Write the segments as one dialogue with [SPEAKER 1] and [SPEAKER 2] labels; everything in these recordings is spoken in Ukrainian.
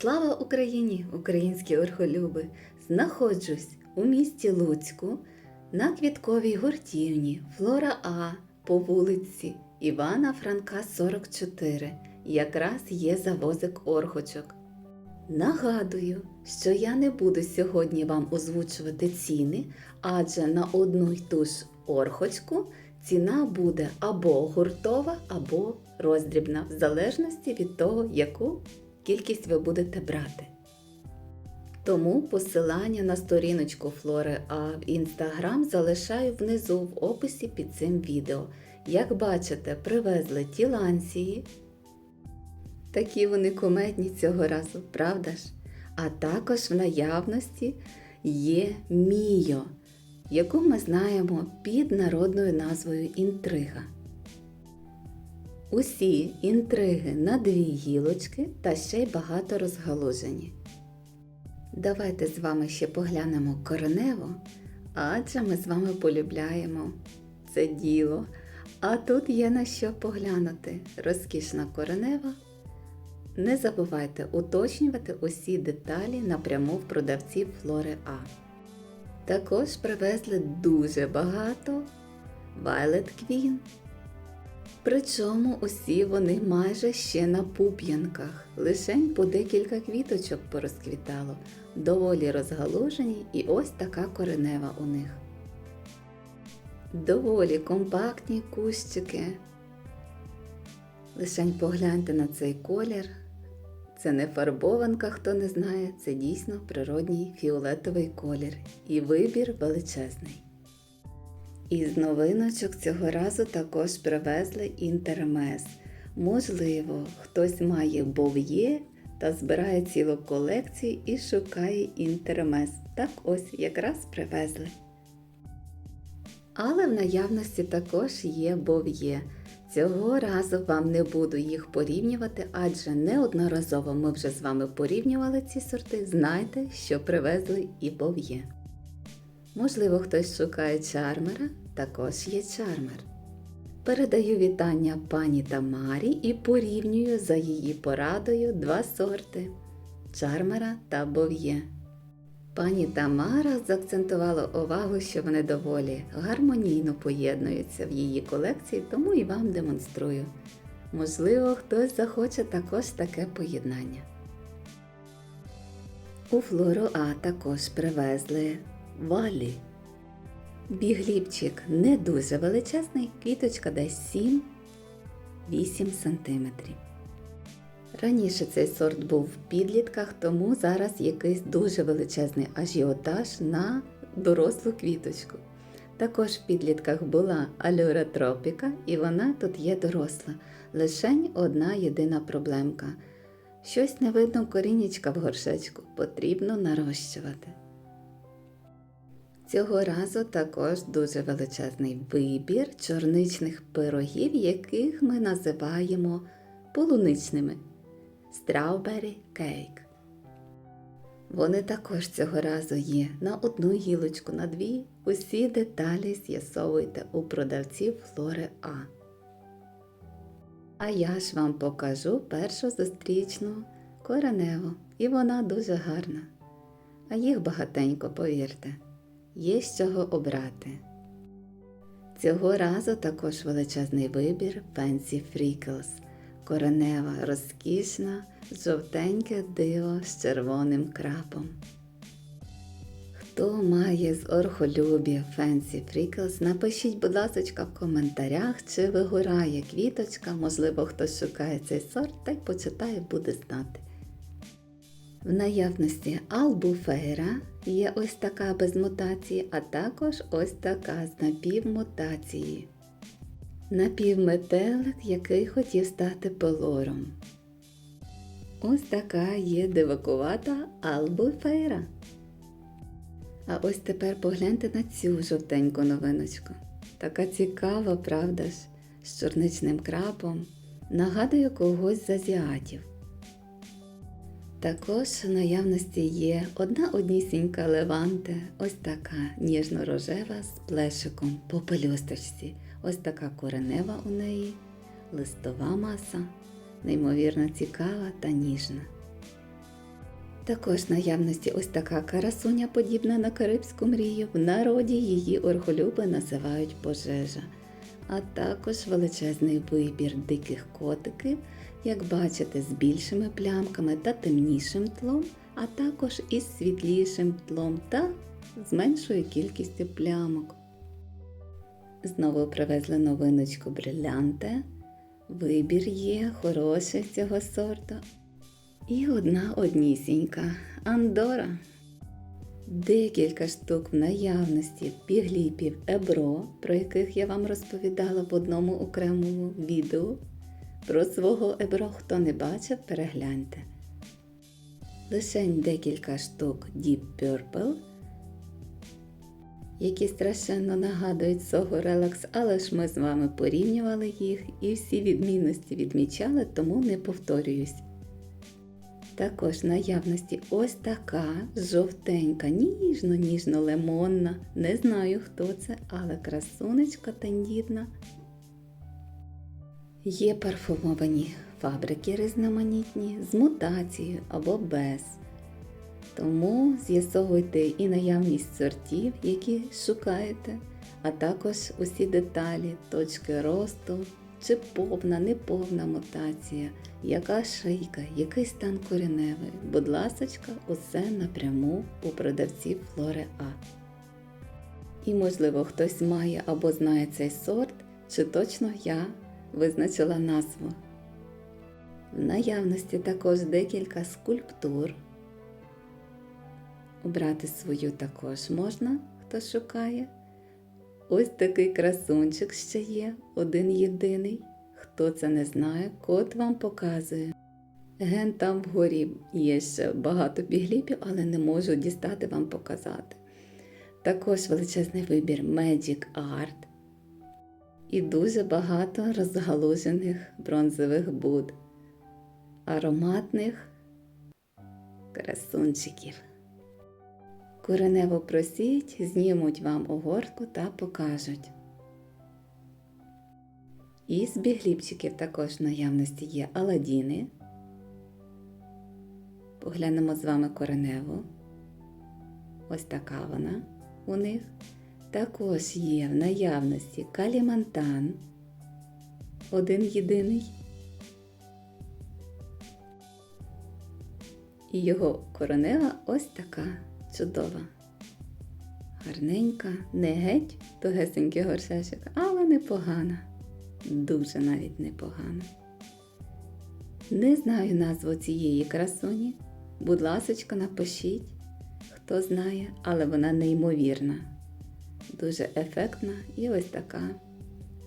[SPEAKER 1] Слава Україні, українські орхолюби! Знаходжусь у місті Луцьку на квітковій гуртівні Флора А по вулиці Івана Франка, 44. Якраз є завозик орхочок. Нагадую, що я не буду сьогодні вам озвучувати ціни, адже на одну й ту ж орхочку ціна буде або гуртова, або роздрібна, в залежності від того, яку кількість ви будете брати. Тому посилання на сторіночку Флори А в інстаграм залишаю внизу в описі під цим відео. Як бачите, привезли тіланції. Такі вони кумедні цього разу, правда ж? А також в наявності є Міо, яку ми знаємо під народною назвою інтрига. Усі інтриги на дві гілочки та ще й багато розгалужені. Давайте з вами ще поглянемо коренево, адже ми з вами полюбляємо це діло. А тут є на що поглянути. Розкішна коренева. Не забувайте уточнювати усі деталі напряму в продавців Флори А. Також привезли дуже багато Violet Queen. Причому усі вони майже ще на пуп'янках, лишень по декілька квіточок порозквітало, доволі розгалужені і ось така коренева у них. Доволі компактні кущики. Лишень погляньте на цей колір. Це не фарбованка, хто не знає, це дійсно природній фіолетовий колір і вибір величезний. Із новиночок цього разу також привезли інтермес. Можливо, хтось має бов'є та збирає цілу колекцію і шукає інтермес. Так ось якраз привезли. Але в наявності також є бов'є. Цього разу вам не буду їх порівнювати, адже неодноразово ми вже з вами порівнювали ці сорти. Знайте, що привезли і бов'є. Можливо, хтось шукає чармера, також є чармер. Передаю вітання пані Тамарі і порівнюю за її порадою два сорти чармера та бов'є. Пані Тамара заакцентувала увагу, що вони доволі гармонійно поєднуються в її колекції, тому і вам демонструю. Можливо, хтось захоче також таке поєднання. У Флору А також привезли валі. Бігліпчик не дуже величезний, квіточка десь 7-8 см. Раніше цей сорт був в підлітках, тому зараз якийсь дуже величезний ажіотаж на дорослу квіточку. Також в підлітках була алюра тропіка, і вона тут є доросла. Лишень одна єдина проблемка. Щось не видно корінічка в горшечку, потрібно нарощувати. Цього разу також дуже величезний вибір чорничних пирогів, яких ми називаємо полуничними Strawberry Cake. Вони також цього разу є на одну гілочку, на дві. Усі деталі з'ясовуйте у продавців Флори А. А я ж вам покажу першу зустрічну кореневу, і вона дуже гарна. А їх багатенько, повірте є з чого обрати. Цього разу також величезний вибір Fancy Freckles. Коренева розкішна, жовтеньке диво з червоним крапом. Хто має з орхолюбів Fancy Freckles, напишіть, будь ласка, в коментарях, чи вигорає квіточка, можливо, хтось шукає цей сорт та й почитає, буде знати. В наявності албуфейра є ось така без мутації, а також ось така з напівмутації. Напівметелик, який хотів стати пелором. Ось така є дивакувата албуфейра. А ось тепер погляньте на цю жовтеньку новиночку. Така цікава, правда ж, з чорничним крапом. Нагадує когось з азіатів. Також в наявності є одна однісінька леванте, ось така ніжно-рожева з плешиком по пелюсточці. Ось така коренева у неї, листова маса, неймовірно цікава та ніжна. Також в наявності ось така карасуня, подібна на карибську мрію. В народі її орхолюби називають пожежа. А також величезний вибір диких котиків, як бачите, з більшими плямками та темнішим тлом, а також із світлішим тлом та з меншою кількістю плямок. Знову привезли новиночку брилянте. Вибір є хороший цього сорту. І одна однісінька Андора. Декілька штук в наявності бігліпів Ебро, про яких я вам розповідала в одному окремому відео. Про свого Ебро, хто не бачив, перегляньте. Лишень декілька штук Deep Purple, які страшенно нагадують Сого Relax, але ж ми з вами порівнювали їх і всі відмінності відмічали, тому не повторююсь. Також наявності ось така жовтенька, ніжно-ніжно-лимонна. Не знаю, хто це, але красунечка тендітна. Є парфумовані фабрики різноманітні з мутацією або без. Тому з'ясовуйте і наявність сортів, які шукаєте, а також усі деталі, точки росту, чи повна, неповна мутація, яка шийка, який стан кореневий. Будь ласочка, усе напряму у продавців Флори А. І, можливо, хтось має або знає цей сорт, чи точно я визначила назву. В наявності також декілька скульптур. Обрати свою також можна, хто шукає. Ось такий красунчик ще є, один єдиний. Хто це не знає, код вам показує. Ген там вгорі є ще багато бігліпів, але не можу дістати вам показати. Також величезний вибір Magic Art і дуже багато розгалужених бронзових буд, ароматних красунчиків. Коренево просіть, знімуть вам огортку та покажуть. І з бігліпчиків також в наявності є аладіни. Поглянемо з вами кореневу. Ось така вона у них. Також є в наявності калімантан. Один єдиний. І його коронева ось така чудова. Гарненька, не геть тугесенький горшечок, але непогана. Дуже навіть непогана. Не знаю назву цієї красуні. Будь ласочка, напишіть, хто знає, але вона неймовірна. Дуже ефектна і ось така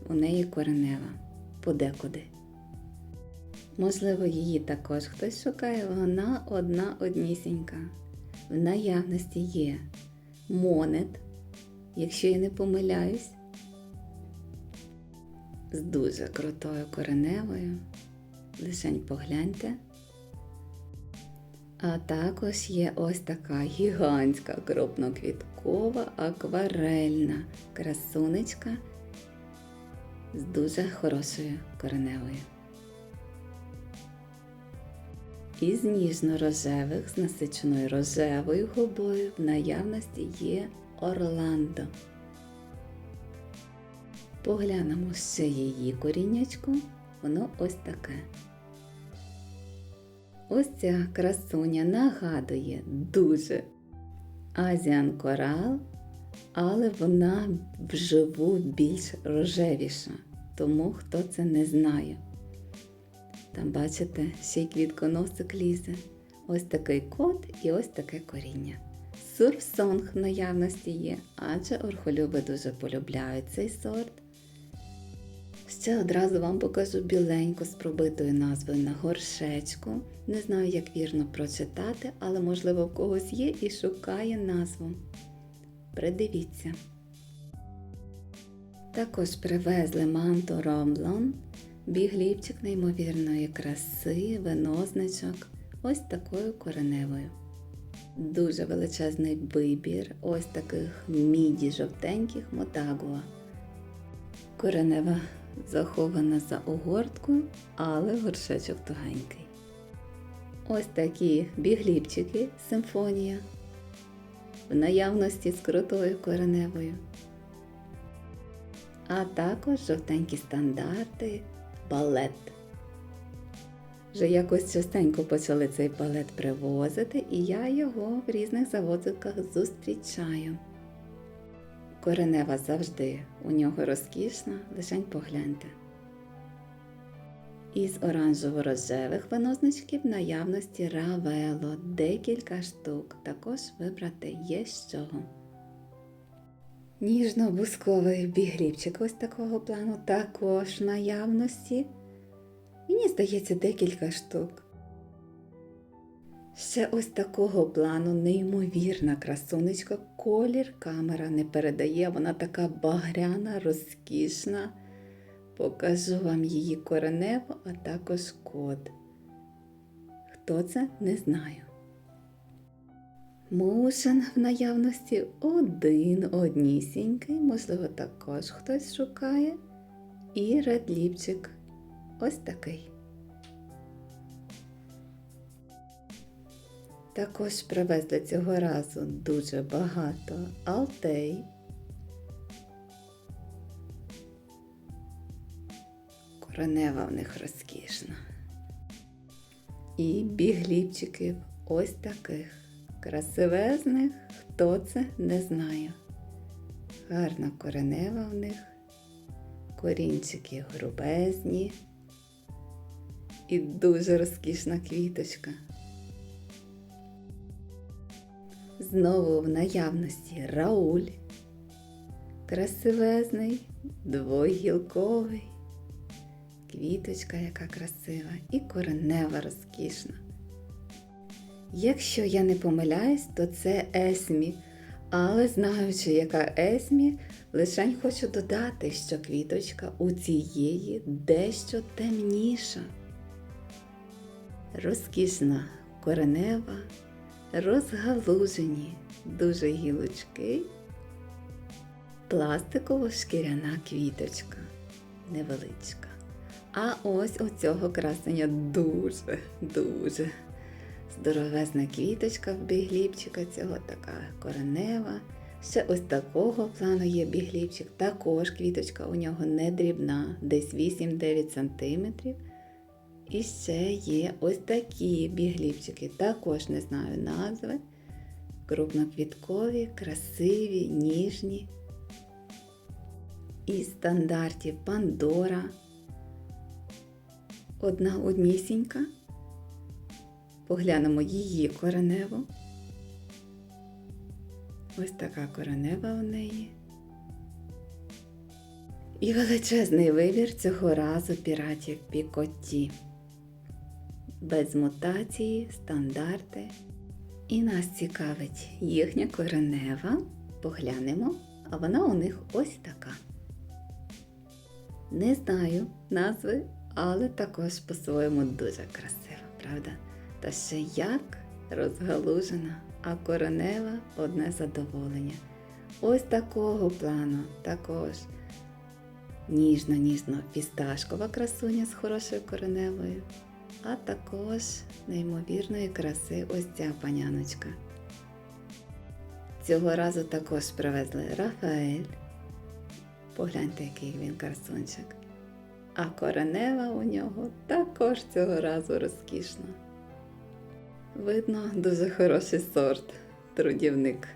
[SPEAKER 1] у неї коренева подекуди. Можливо, її також хтось шукає, вона одна однісінька. В наявності є монет, якщо я не помиляюсь, з дуже крутою кореневою. Лишень погляньте. А також є ось така гігантська крупноквіткова акварельна красунечка з дуже хорошою кореневою. Із ніжно-рожевих з насиченою рожевою губою в наявності є Орландо. Поглянемо ще її коріннячку, воно ось таке. Ось ця красуня нагадує дуже Азіан Корал, але вона вживу більш рожевіша, тому хто це не знає. Там, бачите, ще й квітконосик лізе. Ось такий кот і ось таке коріння. Сурфсонг в наявності є, адже орхолюби дуже полюбляють цей сорт. Ще одразу вам покажу біленьку з пробитою назвою на горшечку. Не знаю, як вірно прочитати, але можливо в когось є і шукає назву. Придивіться. Також привезли манту Ромблон, бігліпчик неймовірної краси, винозначок, ось такою кореневою. Дуже величезний вибір ось таких міді жовтеньких мотагуа. Коренева захована за огорткою, але горшечок тугенький. Ось такі бігліпчики симфонія в наявності з крутою кореневою. А також жовтенькі стандарти, балет. Вже якось частенько почали цей балет привозити, і я його в різних заводиках зустрічаю. Коренева завжди у нього розкішна, лишень погляньте. Із оранжево-рожевих винозначків наявності равело, декілька штук, також вибрати є з чого. Ніжно-бусковий бігліпчик ось такого плану також наявності. Мені здається, декілька штук. Ще ось такого плану неймовірна красунечка. Колір камера не передає, вона така багряна, розкішна. Покажу вам її коренево, а також код. Хто це, не знаю. Мушен в наявності один однісінький, можливо, також хтось шукає. І редліпчик ось такий. Також привезли цього разу дуже багато алтей. Коренева в них розкішна. І бігліпчиків ось таких. Красивезних, хто це, не знаю. Гарна коренева в них, корінчики грубезні і дуже розкішна квіточка. Знову в наявності Рауль. Красивезний, двогілковий. Квіточка, яка красива, і коренева розкішна. Якщо я не помиляюсь, то це Есмі. Але знаючи, яка Есмі, лишень хочу додати, що квіточка у цієї дещо темніша. Розкішна коренева, розгалужені дуже гілочки, пластиково шкіряна квіточка невеличка. А ось у цього красення дуже, дуже здоровезна квіточка в бігліпчика цього така коренева. Ще ось такого плану є бігліпчик. Також квіточка у нього не дрібна, десь 8-9 см. І ще є ось такі бігліпчики, також не знаю назви. Крупноквіткові, красиві, ніжні. Із стандартів Пандора. Одна однісінька. Поглянемо її кореневу. Ось така коренева у неї. І величезний вибір цього разу піратів Пікотті. Без мутації, стандарти. І нас цікавить їхня коренева. Поглянемо, а вона у них ось така. Не знаю назви, але також по-своєму дуже красива, правда? Та ще як розгалужена, а коренева одне задоволення. Ось такого плану також ніжно-ніжно фісташкова красуня з хорошою кореневою, а також неймовірної краси ось ця паняночка. Цього разу також привезли Рафаель. Погляньте, який він красунчик. А коренева у нього також цього разу розкішна. Видно, дуже хороший сорт, трудівник.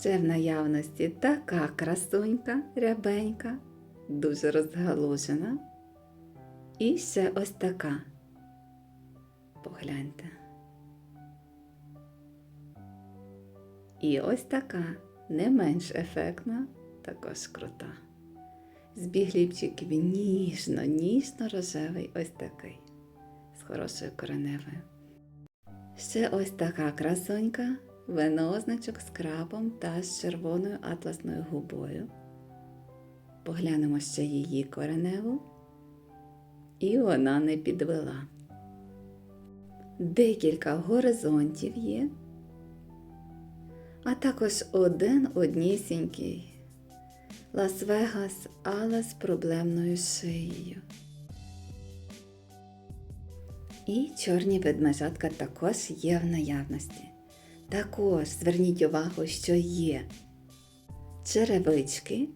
[SPEAKER 1] Ще в наявності така красунька, рябенька, дуже розгалужена. І ще ось така. Погляньте. І ось така не менш ефектна, також крута. Збігліпчик він ніжно, ніжно рожевий ось такий з хорошою кореневою. Ще ось така красунька, винозначок з крабом та з червоною атласною губою. Поглянемо ще її кореневу. І вона не підвела. Декілька горизонтів є, а також один однісінький Лас-Вегас, але з проблемною шиєю. І чорні ведмежатка також є в наявності. Також зверніть увагу, що є черевички,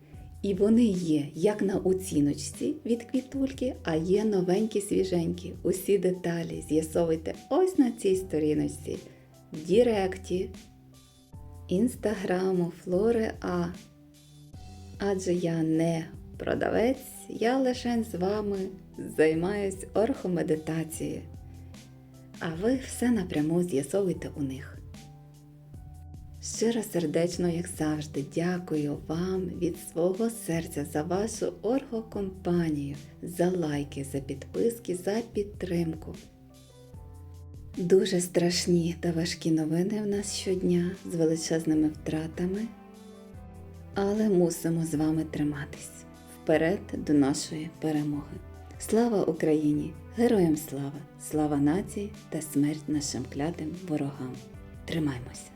[SPEAKER 1] і вони є як на оціночці від квітульки, а є новенькі свіженькі. Усі деталі з'ясовуйте ось на цій сторіночці в Діректі, інстаграму Флори А. Адже я не продавець, я лише з вами займаюсь орхомедитацією. А ви все напряму з'ясовуйте у них. Щиро сердечно, як завжди, дякую вам від свого серця за вашу оргокомпанію, за лайки, за підписки, за підтримку. Дуже страшні та важкі новини в нас щодня з величезними втратами, але мусимо з вами триматись вперед до нашої перемоги. Слава Україні! Героям слава! Слава нації та смерть нашим клятим ворогам! Тримаймося!